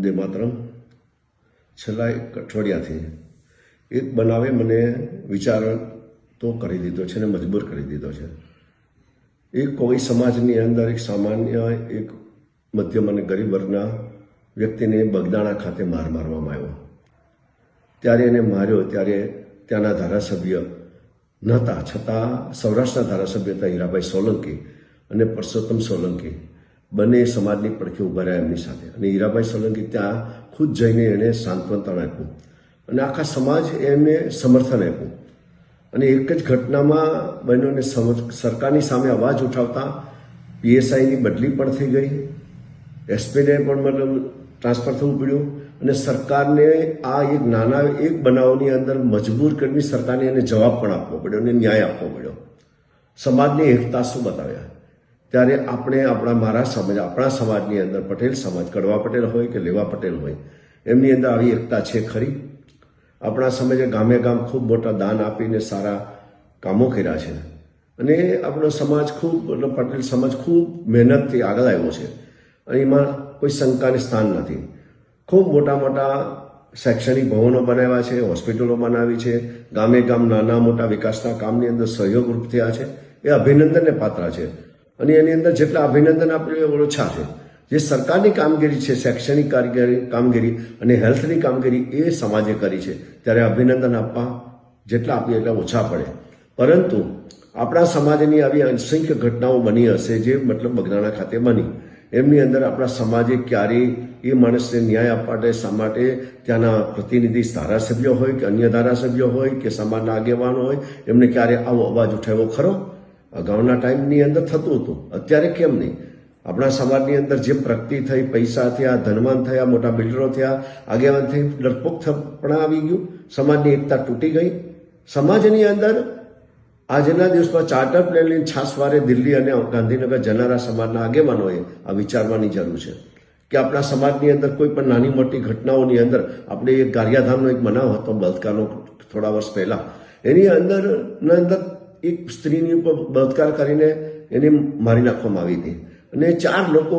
વંદે માતરમ. છેલ્લા એક અઠવાડિયાથી એક બનાવે મને વિચાર તો કરી દીધો છે ને મજબૂર કરી દીધો છે. એ કોઈ સમાજની અંદર એક સામાન્ય, એક મધ્યમ અને ગરીબ વર્ગના વ્યક્તિને બગદાણા ખાતે માર મારવામાં આવ્યો. ત્યારે એને માર્યો, ત્યારે ત્યાંના ધારાસભ્ય નહોતા. છતાં સૌરાષ્ટ્રના ધારાસભ્ય હતા હીરાભાઈ સોલંકી અને પરસોત્તમ સોલંકી. બંને સમાજની પડખે ઊભા રહ્યા એમની સાથે. અને હીરાભાઈ સોલંકી ત્યાં ખુદ જઈને એણે સાંત્વનતા આપ્યું. અને આખા સમાજ એમને સમર્થન આપ્યું. અને એક જ ઘટનામાં બહેનોને સરકારની સામે અવાજ ઉઠાવતા પીએસઆઈની બદલી પણ થઈ ગઈ. એસપીને પણ મતલબ ટ્રાન્સફર થવું પડ્યું. અને સરકારને આ એક નાના એક બનાવની અંદર મજબૂર કરીને સરકારને એને જવાબ પણ આપવો પડ્યો અને ન્યાય આપવો પડ્યો. સમાજની એકતા શું બતાવ્યા? ત્યારે આપણે આપણા મારા સમાજ, આપણા સમાજની અંદર પટેલ, સમાજ કડવા પટેલ હોય કે લેવા પટેલ હોય, એમની અંદર આવી એકતા છે ખરી? આપણા સમાજે ગામે ગામ ખૂબ મોટા દાન આપીને સારા કામો કર્યા છે. અને આપણો સમાજ ખૂબ મતલબ પટેલ સમાજ ખૂબ મહેનતથી આગળ આવ્યો છે. અને એમાં કોઈ શંકાને સ્થાન નથી. ખૂબ મોટા મોટા શૈક્ષણિક ભવનો બનાવ્યા છે, હોસ્પિટલો બનાવી છે, ગામે ગામ નાના મોટા વિકાસના કામની અંદર સહયોગરૂપ થયા છે. એ અભિનંદનને પાત્ર છે. અને એની અંદર જેટલા અભિનંદન આપણે ઓછા છે. જે સરકારની કામગીરી છે, શૈક્ષણિક કામગીરી કામગીરી અને હેલ્થની કામગીરી એ સમાજે કરી છે. ત્યારે અભિનંદન આપવા જેટલા આપીએ એટલા ઓછા પડે. પરંતુ આપણા સમાજની આવી અસંખ્ય ઘટનાઓ બની હશે જે મતલબ બગદાણા ખાતે બની. એમની અંદર આપણા સમાજે ક્યારેય એ માણસને ન્યાય આપવા માટે શા માટે ત્યાંના પ્રતિનિધિ ધારાસભ્યો હોય કે અન્ય ધારાસભ્યો હોય કે સમાજના આગેવાનો હોય, એમને ક્યારે આવો અવાજ ઉઠાવ્યો ખરો? અગાઉના ટાઈમની અંદર થતું હતું. અત્યારે કેમ નહીં? આપણા સમાજની અંદર જે પ્રગતિ થઈ, પૈસા થયા, ધનવાન થયા, મોટા બિલ્ડરો થયા, આગેવાન થઈ, ડરપોક પણ આવી ગયું. સમાજની એકતા તૂટી ગઈ. સમાજની અંદર આજના દિવસમાં ચાર્ટર પ્લેન છાસવારે દિલ્હી અને ગાંધીનગર જનારા સમાજના આગેવાનોએ આ વિચારવાની જરૂર છે કે આપણા સમાજની અંદર કોઈ પણ નાની મોટી ઘટનાઓની અંદર આપણે એક ગારિયાધામનો એક બનાવ હતો બળાત્કારનો થોડા વર્ષ પહેલા. એની અંદરના અંદર એક સ્ત્રીની ઉપર બળાત્કાર કરીને એને મારી નાખવામાં આવી હતી. અને ચાર લોકો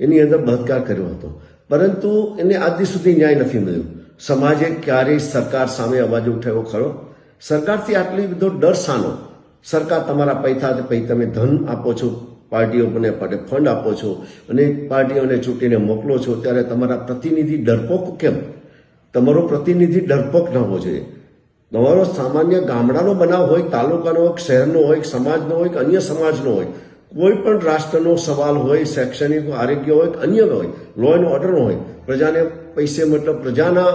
એની અંદર બળાત્કાર કર્યો હતો. પરંતુ એને આજ સુધી ન્યાય નથી મળ્યો. સમાજે ક્યારેય સરકાર સામે અવાજ ઉઠાવ્યો ખરો? સરકારથી આટલી બધો ડર સાનો સરકાર તમારા પૈસા પૈ, તમે ધન આપો છો, પાર્ટીઓને ફંડ આપો છો અને પાર્ટીઓને ચૂંટીને મોકલો છો, ત્યારે તમારા પ્રતિનિધિ ડરપોક કેમ? તમારો પ્રતિનિધિ ડરપોક ન હોવો જોઈએ. તમારો સામાન્ય ગામડાનો બનાવ હોય, તાલુકાનો હોય, શહેરનો હોય સમાજનો હોય કે અન્ય સમાજનો હોય, કોઈ પણ રાષ્ટ્રનો સવાલ હોય, શૈક્ષણિક આરોગ્ય હોય અન્ય હોય લો એન્ડ ઓર્ડર હોય, પ્રજાને પૈસે મતલબ પ્રજાના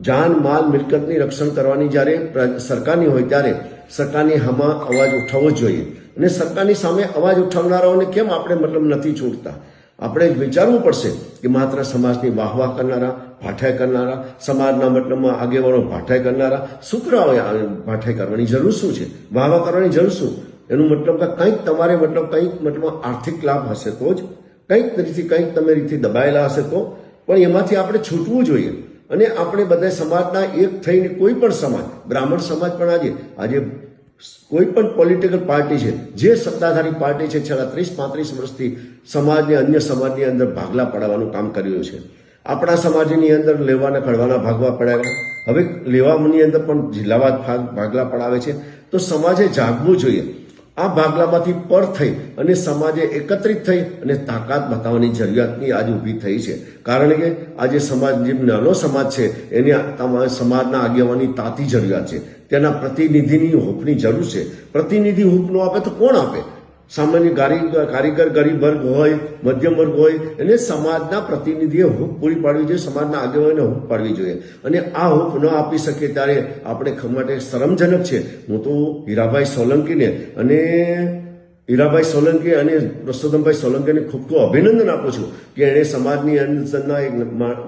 જાન, માલ, મિલકતની રક્ષણ કરવાની જ્યારે સરકારની હોય ત્યારે સરકારની હામાં અવાજ ઉઠાવવો જોઈએ. અને સરકારની સામે અવાજ ઉઠાવનારાઓને કેમ આપણે મતલબ નથી છૂટતા આપણે વિચારવું પડશે કે માત્ર સમાજની વાહવાહ કરનારા, ભાઠાઈ કરનારા, સમાજના મતલબમાં આગેવાનો ભાઠાઈ કરનારા શુક્રાઓએ ભાઠાઈ કરવાની જરૂર શું છે? વાહવાહ કરવાની જરૂર શું? એનું મતલબ કે કંઈક તમારે મતલબ કંઈક મતલબ આર્થિક લાભ હશે તો જ, કંઈક રીતે કંઈક તમે રીતે દબાયેલા હશે તો. પણ એમાંથી આપણે છૂટવું જોઈએ. અને આપણે બધા સમાજના એક થઈને કોઈ પણ સમાજ, બ્રાહ્મણ સમાજ પણ આજે આજે કોઈ પણ પોલિટિકલ પાર્ટી છે, જે સત્તાધારી પાર્ટી છે, છેલ્લા ત્રીસ, પાંત્રીસ વર્ષથી સમાજને અન્ય સમાજની અંદર ભાગલા પાડવાનું કામ કર્યું છે. આપણા સમાજની અંદર લેવાના ખડવાના ભાગવા પડાયા હવે લેવાની અંદર પણ જિલ્લાવાદ ભાગ, ભાગલા પડાવે છે. તો સમાજે જાગવું જોઈએ. આ ભાગલામાંથી પર થઈ અને સમાજે એકત્રિત થઈ અને તાકાત બતાવવાની જરૂરિયાતની આજે ઊભી થઈ છે. કારણ કે આજે સમાજ, જે નાનો સમાજ છે, એને તમારે સમાજના આગેવાની તાતી જરૂરિયાત છે. તેના પ્રતિનિધિની હૂંફની જરૂર છે. પ્રતિનિધિ હૂંફ આપે તો કોણ આપે? સામાન્ય કારીગર ગરીબ વર્ગ હોય, મધ્યમ વર્ગ હોય, એને સમાજના પ્રતિનિધિએ હૂંફ પૂરી પાડવી જોઈએ, સમાજના આગેવાનોને હૂંફ પાડવી જોઈએ. અને આ હૂંફ ન આપી શકે ત્યારે આપણે માટે શરમજનક છે. હું તો હીરાભાઈ સોલંકીને અને હીરાભાઈ સોલંકી અને પ્રસોત્તમભાઈ સોલંકીને ખૂબ ખૂબ અભિનંદન આપું છું કે એણે સમાજની અંદરના એક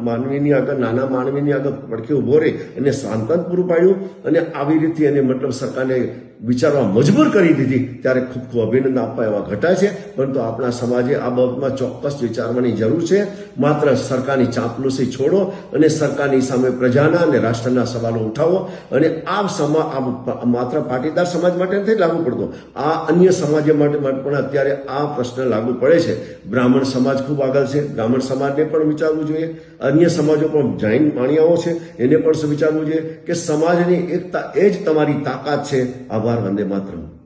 માનવીની આગળ, નાના માનવીની આગળ પડખે ઊભો રહી અને સાંતન પૂરું પાડ્યું અને આવી રીતે એને મતલબ સરકારને વિચારવા મજબૂર કરી દીધી. ત્યારે ખૂબ ખૂબ અભિનંદન આપવા એવા ઘટાય છે. પરંતુ આપણા સમાજે આ બાબતમાં ચોક્કસ વિચારવાની જરૂર છે. માત્ર સરકારની ચાંપલુસી છોડો અને સરકારની સામે પ્રજાના અને રાષ્ટ્રના સવાલો ઉઠાવો અને આ સમા આ માત્ર પાટીદાર સમાજ માટે નથી, લાગુ પડતો. આ અન્ય સમાજ માટે પણ અત્યારે આ પ્રશ્ન લાગુ પડે છે. બ્રાહ્મણ સમાજ ખૂબ આગળ છે. બ્રાહ્મણ સમાજને પણ વિચારવું જોઈએ. અન્ય સમાજો પણ જૈન માણિયાઓ છે. એને પણ વિચારવું જોઈએ કે સમાજની એકતા એ જ તમારી તાકાત છે. આભાર વંદે માતરમ.